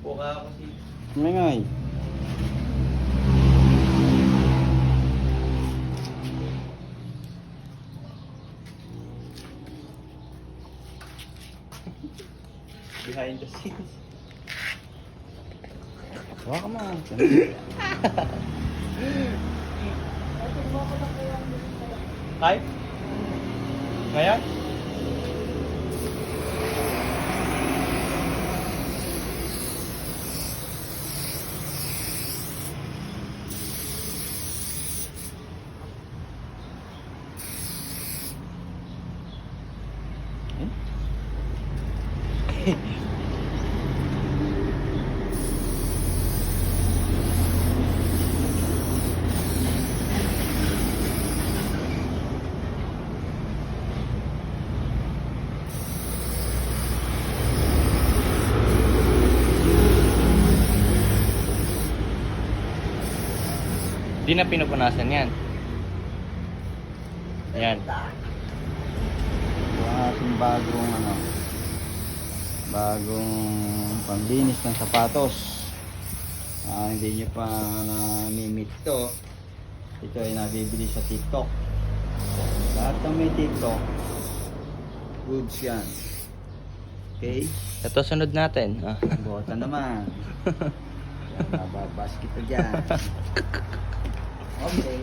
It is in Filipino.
Upo ka kasi. Mingay. Behind the scenes. Huwag ka mo. Hi? Ngayon? Di na pinupunasan yan. Ayan. Ating bagong ano. Bagong pambinis ng sapatos. Ah, hindi nyo pa na-meet to. Ito ay nabibili sa TikTok. Lahat ng may TikTok, goods yan. Okay? Ito sunod natin. Ah. Bota naman. Yan, mababasket ko dyan. Okay.